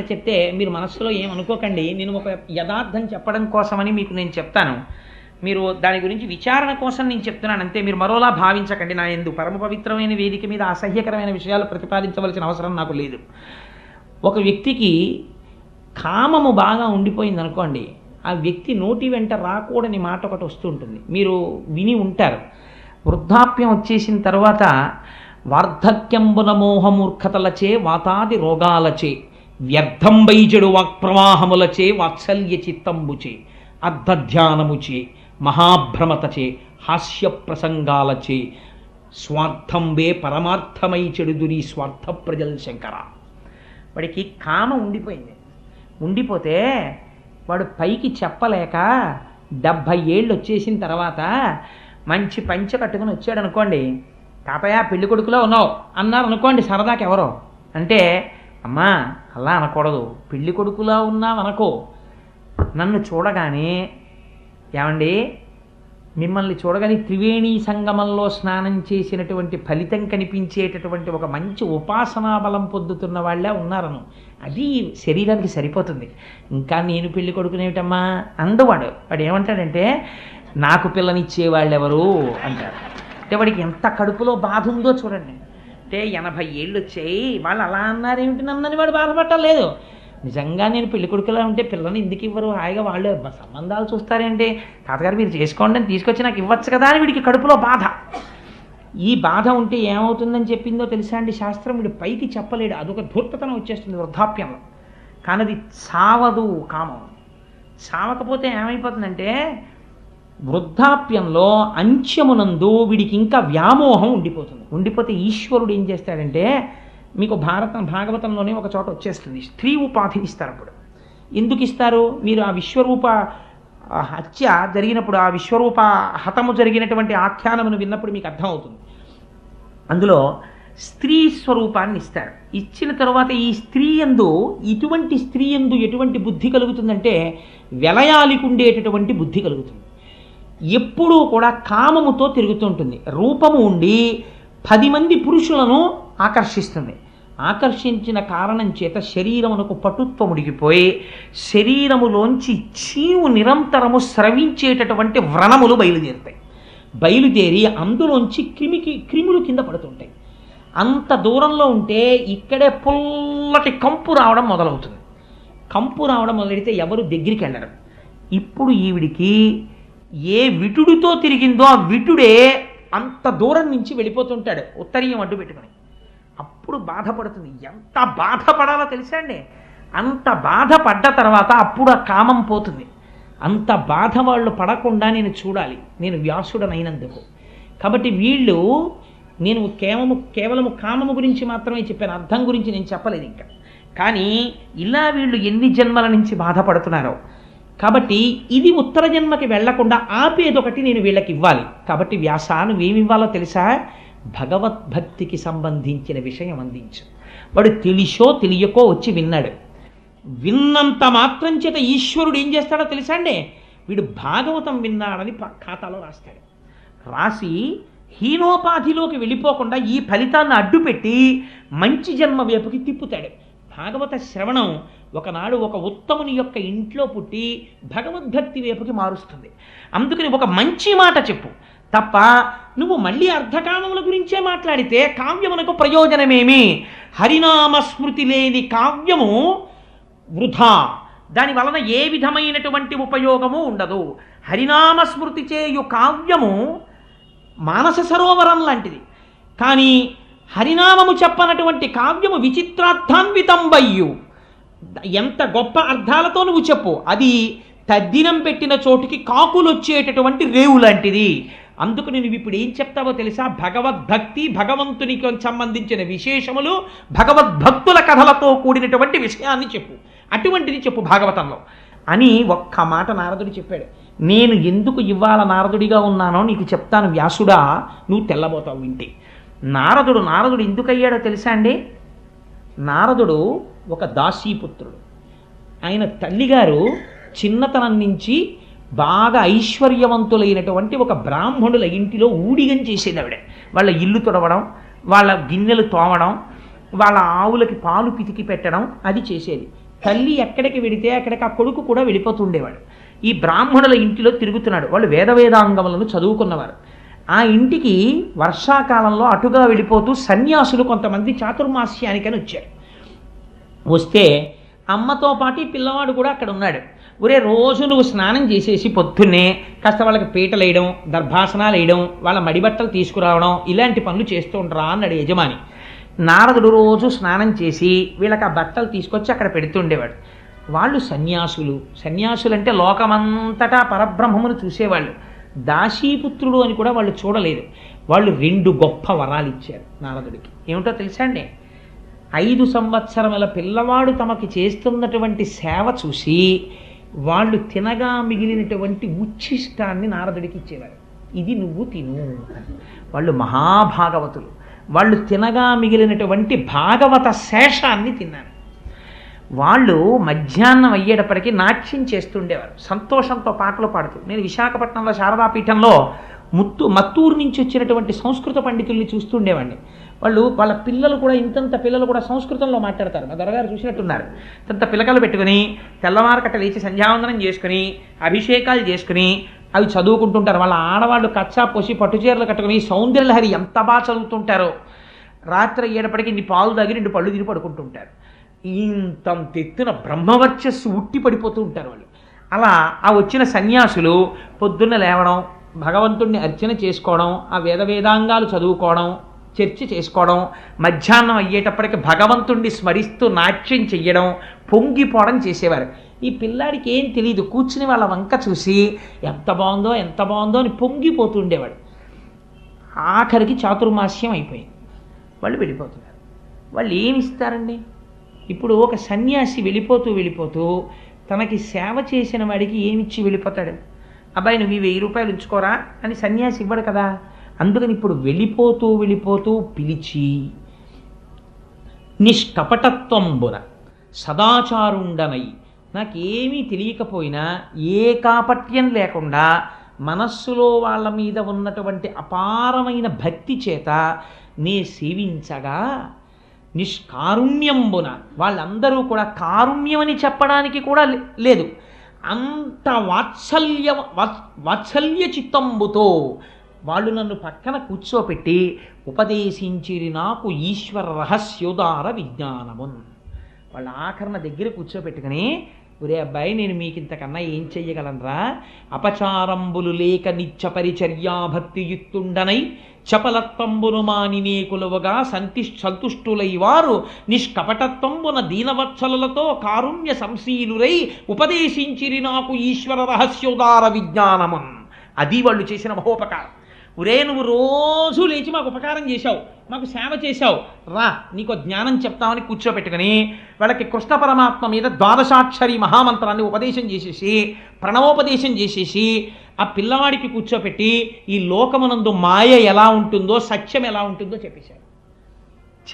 చెప్తే మీరు మనస్సులో ఏమనుకోకండి నేను ఒక యథార్థం చెప్పడం కోసమని మీకు నేను చెప్తాను. మీరు దాని గురించి విచారణ కోసం నేను చెప్తున్నాను. అంతే మీరు మరోలా భావించకండి. నా ఎందు పరమ పవిత్రమైన వేదిక మీద అసహ్యకరమైన విషయాలు ప్రతిపాదించవలసిన అవసరం నాకు లేదు. ఒక వ్యక్తికి కామము బాగా ఉండిపోయింది అనుకోండి ఆ వ్యక్తి నోటి వెంట రాకూడని మాట ఒకటి వస్తుంటుంది మీరు విని ఉంటారు. వృద్ధాప్యం వచ్చేసిన తర్వాత వార్ధక్యంబున మోహమూర్ఖతలచే వాతాది రోగాలచే వ్యర్థం వైజడు వాక్ప్రవాహములచే వాత్సల్య చిత్తంబుచే అర్ధధ్యానముచే మహాభ్రమతచే హాస్య ప్రసంగాలచే స్వార్థంబే పరమార్థమై చెడుదురి స్వార్థ ప్రజల శంకర. వాడికి కామ ఉండిపోయింది. ఉండిపోతే వాడు పైకి చెప్పలేక డెబ్భై ఏళ్ళు వచ్చేసిన తర్వాత మంచి పంచ కట్టుకుని వచ్చాడు అనుకోండి తాతయ్య పెళ్ళి కొడుకులో ఉన్నావు అన్నారు అనుకోండి సరదాకి ఎవరో అంటే అమ్మా అలా అనకూడదు. పెళ్ళి కొడుకులా ఉన్నావు అనకో. నన్ను చూడగానే ఏమండి? మిమ్మల్ని చూడగానే త్రివేణి సంగమంలో స్నానం చేసినటువంటి ఫలితం కనిపించేటటువంటి ఒక మంచి ఉపాసనా బలం పొందుతున్న వాళ్ళే ఉన్నారను. అది శరీరానికి సరిపోతుంది. ఇంకా నేను పెళ్ళి కొడుకునేటమ్మా అందవాడు. వాడు ఏమంటాడంటే నాకు పిల్లనిచ్చేవాళ్ళు ఎవరు అంటారు. అంటే వాడికి ఎంత కడుపులో బాధ ఉందో చూడండి. అంటే ఎనభై ఏళ్ళు వచ్చాయి. వాళ్ళు అలా అన్నారేమిటి నన్నని వాడు బాధపట్టలేదు నిజంగా నేను పెళ్ళి కొడుకులా ఉంటే పిల్లని ఎందుకు ఇవ్వరు? హాయిగా వాళ్ళు సంబంధాలు చూస్తారేంటి? తాతగారు మీరు చేసుకోండి అని తీసుకొచ్చి నాకు ఇవ్వచ్చు కదా అని వీడికి కడుపులో బాధ. ఈ బాధ ఉంటే ఏమవుతుందని చెప్పిందో తెలుసా అండి? శాస్త్రం వీడు పైకి చెప్పలేడు. అదొక ధూర్తతనం వచ్చేస్తుంది వృద్ధాప్యంలో. కానీ అది సావదు కామం. సావకపోతే ఏమైపోతుందంటే వృద్ధాప్యంలో అంత్యమునందు వీడికి ఇంకా వ్యామోహం ఉండిపోతుంది. ఉండిపోతే ఈశ్వరుడు ఏం చేస్తాడంటే మీకు భారతం భాగవతంలోనే ఒక చోట వచ్చేస్తుంది. స్త్రీ ఉపాధిని ఇస్తారు అప్పుడు. ఎందుకు ఇస్తారు? మీరు ఆ విశ్వరూప హత్య జరిగినప్పుడు ఆ విశ్వరూప హతము జరిగినటువంటి ఆఖ్యానమును విన్నప్పుడు మీకు అర్థమవుతుంది అందులో స్త్రీ స్వరూపాన్ని ఇస్తారు. ఇచ్చిన తర్వాత ఈ స్త్రీ ఎందు ఇటువంటి స్త్రీ ఎందు ఎటువంటి బుద్ధి కలుగుతుందంటే వెలయాలికి ఉండేటటువంటి బుద్ధి కలుగుతుంది. ఎప్పుడూ కూడా కామముతో తిరుగుతుంటుంది రూపము ఉండి పది మంది పురుషులను ఆకర్షిస్తుంది. ఆకర్షించిన కారణం చేత శరీరమునకు పటుత్వం ఉడిగిపోయి శరీరములోంచి చీవు నిరంతరము స్రవించేటటువంటి వ్రణములు బయలుదేరుతాయి. బయలుదేరి అందులోంచి క్రిమికి క్రిములు కింద పడుతుంటాయి. అంత దూరంలో ఉంటే ఇక్కడే పుల్లటి కంపు రావడం మొదలవుతుంది. కంపు రావడం మొదలెడితే ఎవరు దగ్గరికి వెళ్ళరు. ఇప్పుడు ఈవిడికి ఏ విటుడితో తిరిగిందో ఆ విటుడే అంత దూరం నుంచి వెళ్ళిపోతుంటాడు. ఉత్తరీయం అడ్డు పెట్టుకుని. అప్పుడు బాధపడుతుంది. ఎంత బాధపడాలో తెలుసా అండి? అంత బాధపడ్డ తర్వాత అప్పుడు ఆ కామం పోతుంది. అంత బాధ వాళ్ళు పడకుండా నేను చూడాలి. నేను వ్యాసుడనైనందుకు. కాబట్టి వీళ్ళు నేను కేవలము కేవలము కామము గురించి మాత్రమే చెప్పాను. అర్థం గురించి నేను చెప్పలేదు ఇంకా. కానీ ఇలా వీళ్ళు ఎన్ని జన్మల నుంచి బాధపడుతున్నారో కాబట్టి ఇది ఉత్తర జన్మకి వెళ్ళకుండా ఆపేదొకటి నేను వీళ్ళకి ఇవ్వాలి. కాబట్టి వ్యాస నువ్వేమి తెలుసా? భగవద్భక్తికి సంబంధించిన విషయం అందించు. వాడు తెలిసో తెలియకో వచ్చి విన్నాడు. విన్నంత మాత్రం చేత ఈశ్వరుడు ఏం చేస్తాడో తెలుసా అండి? వీడు భాగవతం విన్నాడని ప- ఖాతాలో రాస్తాడు. రాసి హీనోపాధిలోకి వెళ్ళిపోకుండా ఈ ఫలితాన్ని అడ్డుపెట్టి మంచి జన్మ వైపుకి తిప్పుతాడు. భాగవత శ్రవణం ఒకనాడు ఒక ఉత్తముని యొక్క ఇంట్లో పుట్టి భగవద్భక్తి వైపుకి మారుస్తుంది. అందుకని ఒక మంచి మాట చెప్పు. తప్ప నువ్వు మళ్ళీ అర్ధకామముల గురించే మాట్లాడితే కావ్యమునకు ప్రయోజనమేమి? హరినామ స్మృతి లేని కావ్యము వృధా. దాని వలన ఏ విధమైనటువంటి ఉపయోగము ఉండదు. హరినామ స్మృతి చేయు కావ్యము మానస సరోవరం లాంటిది. కానీ హరినామము చెప్పనటువంటి కావ్యము విచిత్రార్థాన్వితంబయ్యు. ఎంత గొప్ప అర్థాలతో నువ్వు చెప్పు. అది తద్దినం పెట్టిన చోటుకి కాకులు వచ్చేటటువంటి రేవు లాంటిది. అందుకు నువ్వు ఇప్పుడు ఏం చెప్తావో తెలుసా? భగవద్భక్తి భగవంతునికి సంబంధించిన విశేషములు భగవద్భక్తుల కథలతో కూడినటువంటి విషయాన్ని చెప్పు. అటువంటిది చెప్పు భాగవతంలో. అని ఒక్క మాట నారదుడు చెప్పాడు. నేను ఎందుకు ఇవాళ నారదుడిగా ఉన్నానో నీకు చెప్తాను వ్యాసుడా. నువ్వు తెల్లబోతావు వింటే నారదుడు నారదుడు ఎందుకయ్యాడో తెలుసా అండి? నారదుడు ఒక దాసీపుత్రుడు. ఆయన తల్లిగారు చిన్నతనం నుంచి బాగా ఐశ్వర్యవంతులైనటువంటి ఒక బ్రాహ్మణుల ఇంటిలో ఊడిగం చేసేది ఆవిడ. వాళ్ళ ఇల్లు తుడవడం వాళ్ళ గిన్నెలు తోమడం వాళ్ళ ఆవులకి పాలు పితికి పెట్టడం అది చేసేది. తల్లి ఎక్కడికి వెడితే అక్కడికి ఆ కొడుకు కూడా వెళ్ళిపోతుండేవాడు. ఈ బ్రాహ్మణుల ఇంటిలో తిరుగుతున్నాడు. వాళ్ళు వేద వేదాంగములను చదువుకున్నవారు. ఆ ఇంటికి వర్షాకాలంలో అటుగా వెళ్ళిపోతూ సన్యాసులు కొంతమంది చాతుర్మాస్యానికని వచ్చారు. వస్తే అమ్మతో పాటు పిల్లవాడు కూడా అక్కడ ఉన్నాడు. ఒరే రోజు నువ్వు స్నానం చేసేసి పొద్దున్నే కాస్త వాళ్ళకి పీటలు వేయడం దర్భాసనాలు వేయడం వాళ్ళ మడిబట్టలు తీసుకురావడం ఇలాంటి పనులు చేస్తూ ఉండరా అన్నాడు యజమాని. నారదుడు రోజు స్నానం చేసి వీళ్ళకి ఆ బట్టలు తీసుకొచ్చి అక్కడ పెడుతుండేవాడు వాళ్ళు సన్యాసులు. సన్యాసులు అంటే లోకమంతటా పరబ్రహ్మమును చూసేవాళ్ళు. దాసీపుత్రుడు అని కూడా వాళ్ళు చూడలేదు. వాళ్ళు రెండు గొప్ప వరాలు ఇచ్చారు నారదుడికి. ఏమిటో తెలుసా అండి? ఐదు సంవత్సరముల పిల్లవాడు తమకి చేస్తున్నటువంటి సేవ చూసి వాళ్ళు తినగా మిగిలినటువంటి ఉచ్ఛిష్టాన్ని నారదుడికి ఇచ్చేవారు. ఇది నువ్వు తిను వాళ్ళు మహాభాగవతులు. వాళ్ళు తినగా మిగిలినటువంటి భాగవత శేషాన్ని తిన్నారు. వాళ్ళు మధ్యాహ్నం అయ్యేటప్పటికీ నాట్యం చేస్తుండేవారు. సంతోషంతో పాటలు పాడుతూ. నేను విశాఖపట్నంలో శారదాపీఠంలో ముత్తు మత్తూరు నుంచి వచ్చినటువంటి సంస్కృత పండితుల్ని చూస్తుండేవాడిని. వాళ్ళు వాళ్ళ పిల్లలు కూడా ఇంతంత పిల్లలు కూడా సంస్కృతంలో మాట్లాడతారు. మా దొరగారు చూసినట్టున్నారు. ఇంతంత పిల్లకలు పెట్టుకుని తెల్లవారకట్ట లేచి సంధ్యావందనం చేసుకుని అభిషేకాలు చేసుకుని అవి చదువుకుంటుంటారు. వాళ్ళ ఆడవాళ్ళు కచ్చా పోసి పట్టుచీరలు కట్టుకుని సౌందర్యలహరి ఎంత బాగా చదువుతుంటారో. రాత్రి అయ్యేటప్పటికి ఇన్ని పాలు తాగి రెండు పళ్ళు తిని పడుకుంటుంటారు. ఇంతంత ఎత్తున బ్రహ్మవర్చస్సు ఉట్టి పడిపోతూ ఉంటారు వాళ్ళు. అలా ఆ వచ్చిన సన్యాసులు పొద్దున్న లేవడం భగవంతుణ్ణి అర్చన చేసుకోవడం ఆ వేద వేదాంగాలు చదువుకోవడం చర్చ చేసుకోవడం మధ్యాహ్నం అయ్యేటప్పటికి భగవంతుణ్ణి స్మరిస్తూ నాట్యం చెయ్యడం పొంగిపోవడం చేసేవారు. ఈ పిల్లాడికి ఏం తెలియదు కూర్చుని వాళ్ళ వంక చూసి ఎంత బాగుందో ఎంత బాగుందో అని పొంగిపోతుండేవాడు ఆఖరికి చాతుర్మాస్యం అయిపోయింది. వాళ్ళు వెళ్ళిపోతున్నారు. వాళ్ళు ఏమి ఇస్తారండి? ఇప్పుడు ఒక సన్యాసి వెళ్ళిపోతూ వెళ్ళిపోతూ తనకి సేవ చేసిన వాడికి ఏమిచ్చి వెళ్ళిపోతాడు? అబ్బాయి నువ్వు ఈ వెయ్యి రూపాయలు ఉంచుకోరా అని సన్యాసి ఇవ్వడు కదా. అందుకని ఇప్పుడు వెళ్ళిపోతూ వెళ్ళిపోతూ పిలిచి నిష్కపటత్వంబున సదాచారుండనై నాకేమీ తెలియకపోయినా ఏ కాపట్యం లేకుండా మనస్సులో వాళ్ళ మీద ఉన్నటువంటి అపారమైన భక్తి చేత నే సేవించగా నిష్కారుణ్యంబున. వాళ్ళందరూ కూడా కారుణ్యమని చెప్పడానికి కూడా లే- లేదు. అంత వాత్సల్య వాత్- వాత్సల్య చిత్తంబుతో వాళ్ళు నన్ను పక్కన కూర్చోపెట్టి ఉపదేశించిరి నాకు ఈశ్వర రహస్యోదార విజ్ఞానమున్. వాళ్ళ ఆఖరణ దగ్గర కూర్చోపెట్టుకుని ఒరే అబ్బాయి నేను మీకు ఇంతకన్నా ఏం చెయ్యగలనరా? అపచారంబులు లేక నిత్య పరిచర్యాభక్తియుక్తుండనై చపలత్వంబును మానినే కులువగా సంతి సంతుష్టులై వారు నిష్కపటత్వంబున దీనవత్సలతో కారుణ్య సంశీలురై ఉపదేశించిరి నాకు ఈశ్వర రహస్యోదార విజ్ఞానమన్. అది వాళ్ళు చేసిన మహోపకారం. ఒరే నువ్వు రోజు లేచి మాకు ఉపకారం చేశావు మాకు సేవ చేశావు. రా నీకు జ్ఞానం చెప్తామని కూర్చోపెట్టుకుని వాళ్ళకి కృష్ణ పరమాత్మ మీద ద్వాదశాక్షరి మహామంత్రాన్ని ఉపదేశం చేసేసి ప్రణవోపదేశం చేసేసి ఆ పిల్లవాడికి కూర్చోపెట్టి ఈ లోకమునందు మాయ ఎలా ఉంటుందో సత్యం ఎలా ఉంటుందో చెప్పేశారు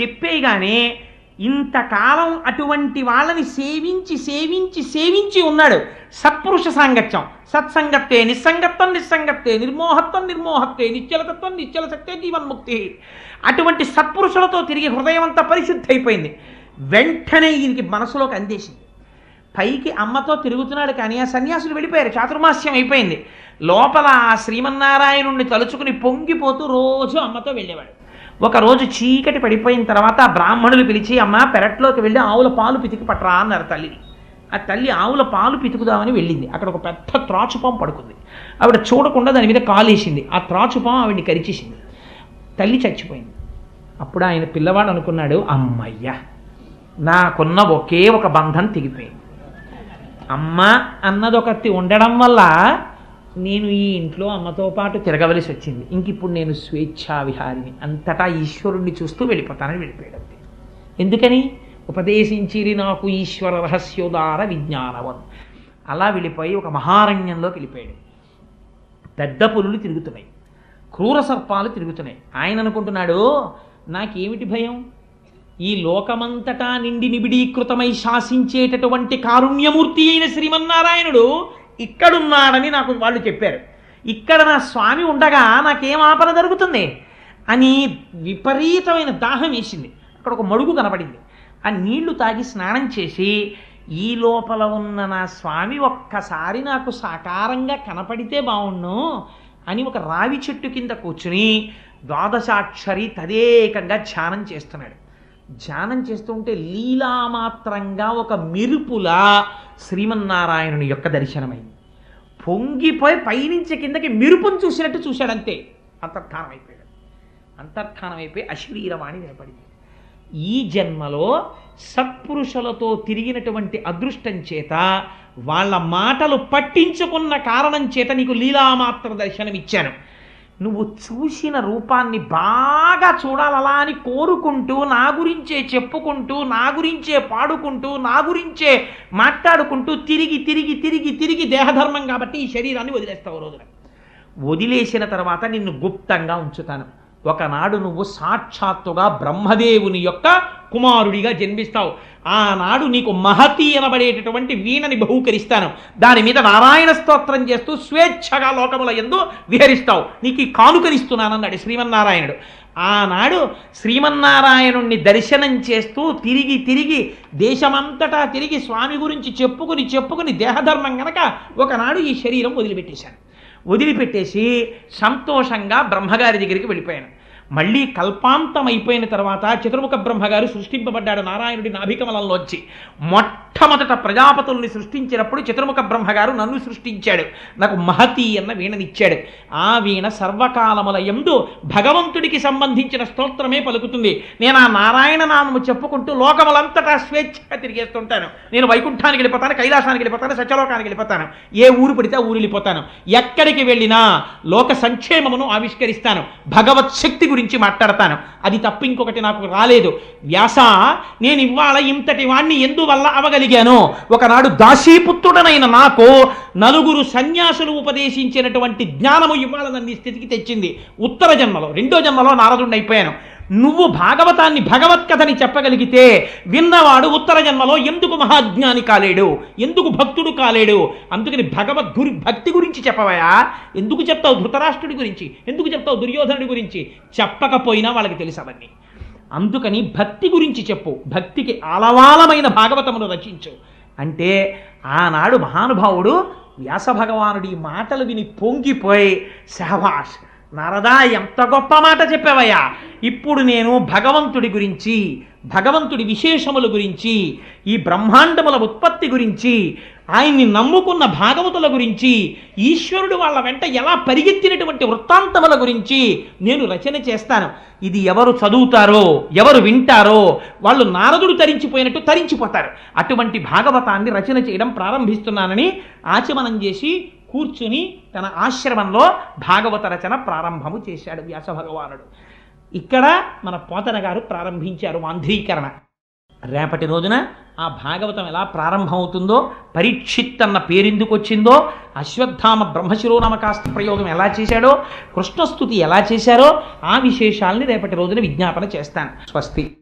చెప్పేగానే ఇంతకాలం అటువంటి వాళ్ళని సేవించి సేవించి సేవించి ఉన్నాడు. సత్పురుష సాంగత్యం. సత్సంగత్తే నిస్సంగత్వం నిస్సంగత్తే నిర్మోహత్వం నిర్మోహత్తే నిశ్చలతత్వం నిశ్చల శక్తే జీవన్ముక్తి. అటువంటి సత్పురుషులతో తిరిగి హృదయం అంతా పరిశుద్ధి అయిపోయింది వెంటనే ఈయనకి మనసులోకి అందేసింది. పైకి అమ్మతో తిరుగుతున్నాడు కానీ ఆ సన్యాసులు వెళ్ళిపోయారు. చాతుర్మాస్యం అయిపోయింది. లోపల ఆ శ్రీమన్నారాయణుణ్ణి తలుచుకుని పొంగిపోతూ రోజు అమ్మతో వెళ్ళేవాడు. ఒక రోజు చీకటి పడిపోయిన తర్వాత బ్రాహ్మణులు పిలిచి అమ్మ పెరట్లోకి వెళ్ళి ఆవుల పాలు పితికి పట్టరా అన్నారు తల్లిని. ఆ తల్లి ఆవుల పాలు పితుకుదామని వెళ్ళింది. అక్కడ ఒక పెద్ద త్రాచుపాం పడుకుంది. ఆవిడ చూడకుండా దాని మీద కాలేసింది. ఆ త్రాచుపాం ఆవిడ్ని కరిచేసింది. తల్లి చచ్చిపోయింది. అప్పుడు ఆయన పిల్లవాడు అనుకున్నాడు అమ్మయ్య నాకున్న ఒకే ఒక బంధం తెగిపోయింది. అమ్మ అన్నది ఒకటి ఉండడం వల్ల నేను ఈ ఇంట్లో అమ్మతో పాటు తిరగవలసి వచ్చింది. ఇంక ఇప్పుడు నేను స్వేచ్ఛా విహారిని అంతటా ఈశ్వరుణ్ణి చూస్తూ వెళ్ళిపోతానని వెళ్ళిపోయాడు ఎందుకని? ఉపదేశించిరి నాకు ఈశ్వర రహస్యోదార విజ్ఞానవన్ అలా వెళ్ళిపోయి ఒక మహారణ్యంలోకి వెళ్ళిపోయాడు. పెద్ద పులులు తిరుగుతున్నాయి. క్రూర సర్పాలు తిరుగుతున్నాయి. ఆయన అనుకుంటున్నాడు నాకేమిటి భయం? ఈ లోకమంతటా నిండి నిబిడీకృతమై శాసించేటటువంటి కారుణ్యమూర్తి అయిన శ్రీమన్నారాయణుడు ఇక్కడున్నాడని నాకు వాళ్ళు చెప్పారు. ఇక్కడ నా స్వామి ఉండగా నాకేం ఆపన జరుగుతుంది? అని విపరీతమైన దాహం వేసింది. అక్కడ ఒక మడుగు కనపడింది. ఆ నీళ్ళు తాగి స్నానం చేసి ఈ లోపల ఉన్న నా స్వామి ఒక్కసారి నాకు సాకారంగా కనపడితే బాగుండు అని ఒక రావి చెట్టు కింద కూర్చుని ద్వాదశాక్షరి తదేకంగా ధ్యానం చేస్తున్నాడు. ధ్యానం చేస్తుంటే లీలామాత్రంగా ఒక మెరుపులా శ్రీమన్నారాయణుని యొక్క దర్శనమైంది. పొంగిపోయి పైనుంచి కిందకి మెరుపును చూసినట్టు చూశాడు అంతే అంతర్ధానం అయిపోయాడు అంతర్ధానం అయిపోయి అశ్లీలవాణి వినపడింది. ఈ జన్మలో సత్పురుషులతో తిరిగినటువంటి అదృష్టం చేత వాళ్ళ మాటలు పట్టించుకున్న కారణం చేత నీకు లీలామాత్ర దర్శనం ఇచ్చాను నువ్వు చూసిన రూపాన్ని బాగా చూడాలలా అని కోరుకుంటూ నా గురించే చెప్పుకుంటూ నా గురించే పాడుకుంటూ నా గురించే మాట్లాడుకుంటూ తిరిగి తిరిగి తిరిగి తిరిగి దేహధర్మం కాబట్టి ఈ శరీరాన్ని వదిలేస్తావు రోజున. వదిలేసిన తర్వాత నిన్ను గుప్తంగా ఉంచుతాను. ఒకనాడు నువ్వు సాక్షాత్తుగా బ్రహ్మదేవుని యొక్క కుమారుడిగా జన్మిస్తావు. ఆనాడు నీకు మహతి అనబడేటటువంటి వీణని బహూకరిస్తాను. దాని మీద నారాయణ స్తోత్రం చేస్తూ స్వేచ్ఛగా లోకముల ఎందు విహరిస్తావు. నీకు ఈ కానుకరిస్తున్నానన్నాడు శ్రీమన్నారాయణుడు. ఆనాడు శ్రీమన్నారాయణుణ్ణి దర్శనం చేస్తూ తిరిగి తిరిగి దేశమంతటా తిరిగి స్వామి గురించి చెప్పుకుని చెప్పుకుని దేహధర్మం గనక ఒకనాడు ఈ శరీరం వదిలిపెట్టేశాను వదిలిపెట్టేసి సంతోషంగా బ్రహ్మగారి దగ్గరికి వెళ్ళిపోయాను. మళ్ళీ కల్పాంతం అయిపోయిన తర్వాత చతుర్ముఖ బ్రహ్మగారు సృష్టింపబడ్డాడు నారాయణుడి నాభికమలంలోంచి. మొట్టమొదట ప్రజాపతుల్ని సృష్టించినప్పుడు చతుర్ముఖ బ్రహ్మగారు నన్ను సృష్టించాడు. నాకు మహతి అన్న వీణనిచ్చాడు. ఆ వీణ సర్వకాలముల ఎందు భగవంతుడికి సంబంధించిన స్తోత్రమే పలుకుతుంది. నేను ఆ నారాయణ నామము చెప్పుకుంటూ లోకములంతటా స్వేచ్ఛగా తిరిగేస్తుంటాను. నేను వైకుంఠానికి వెళ్ళిపోతాను కైలాసానికి వెళ్ళిపోతాను సత్యలోకానికి వెళ్ళిపోతాను. ఏ ఊరు పడితే ఆ ఊరు వెళ్ళిపోతాను. ఎక్కడికి వెళ్ళినా లోక సంక్షేమమును ఆవిష్కరిస్తాను. భగవత్ శక్తి గురించి మాట్లాడతాను. అది తప్ప ఇంకొకటి నాకు రాలేదు. వ్యాస నేను ఇవాళ ఇంతటి వాణ్ణి ఎందువల్ల అవగలిగాను? ఒకనాడు దాసీపుత్రుడనైన నాకు నలుగురు సన్యాసులు ఉపదేశించినటువంటి జ్ఞానము ఇవాళ నన్ను స్థితికి తెచ్చింది. ఉత్తర జన్మలో రెండో జన్మలో నారదుండి అయిపోయాను. నువ్వు భాగవతాన్ని భగవత్కథని చెప్పగలిగితే విన్నవాడు ఉత్తర జన్మలో ఎందుకు మహాజ్ఞాని కాలేడు? ఎందుకు భక్తుడు కాలేడు? అందుకని భగవద్ గురి భక్తి గురించి చెప్పవయా? ఎందుకు చెప్తావు ధృతరాష్ట్రుడి గురించి? ఎందుకు చెప్తావు దుర్యోధనుడి గురించి? చెప్పకపోయినా వాళ్ళకి తెలుసు అవన్నీ. అందుకని భక్తి గురించి చెప్పు. భక్తికి అలవాలమైన భాగవతమును రచించు. అంటే ఆనాడు మహానుభావుడు వ్యాస భగవానుడి మాటలు విని పొంగిపోయి సహవాష్ నారదా ఎంత గొప్ప మాట చెప్పావయ్యా. ఇప్పుడు నేను భగవంతుడి గురించి భగవంతుడి విశేషముల గురించి ఈ బ్రహ్మాండముల ఉత్పత్తి గురించి ఆయన్ని నమ్ముకున్న భాగవతుల గురించి ఈశ్వరుడు వాళ్ళ వెంట ఎలా పరిగెత్తినటువంటి వృత్తాంతముల గురించి నేను రచన చేస్తాను. ఇది ఎవరు చదువుతారో ఎవరు వింటారో వాళ్ళు నారదుడు తరించిపోయినట్టు తరించిపోతారు. అటువంటి భాగవతాన్ని రచన చేయడం ప్రారంభిస్తున్నానని ఆచమనం చేసి కూర్చుని తన ఆశ్రమంలో భాగవత రచన ప్రారంభము చేశాడు వ్యాస భగవానుడు ఇక్కడ మన పోతన గారు ప్రారంభించారు మాంధ్రీకరణ. రేపటి రోజున ఆ భాగవతం ఎలా ప్రారంభమవుతుందో పరీక్షిత్ అన్న పేరెందుకు వచ్చిందో అశ్వత్థామ బ్రహ్మశిరోనామకాస్త ప్రయోగం ఎలా చేశాడో కృష్ణస్థుతి ఎలా చేశారో ఆ విశేషాల్ని రేపటి రోజున విజ్ఞాపన చేస్తాను. స్వస్తి.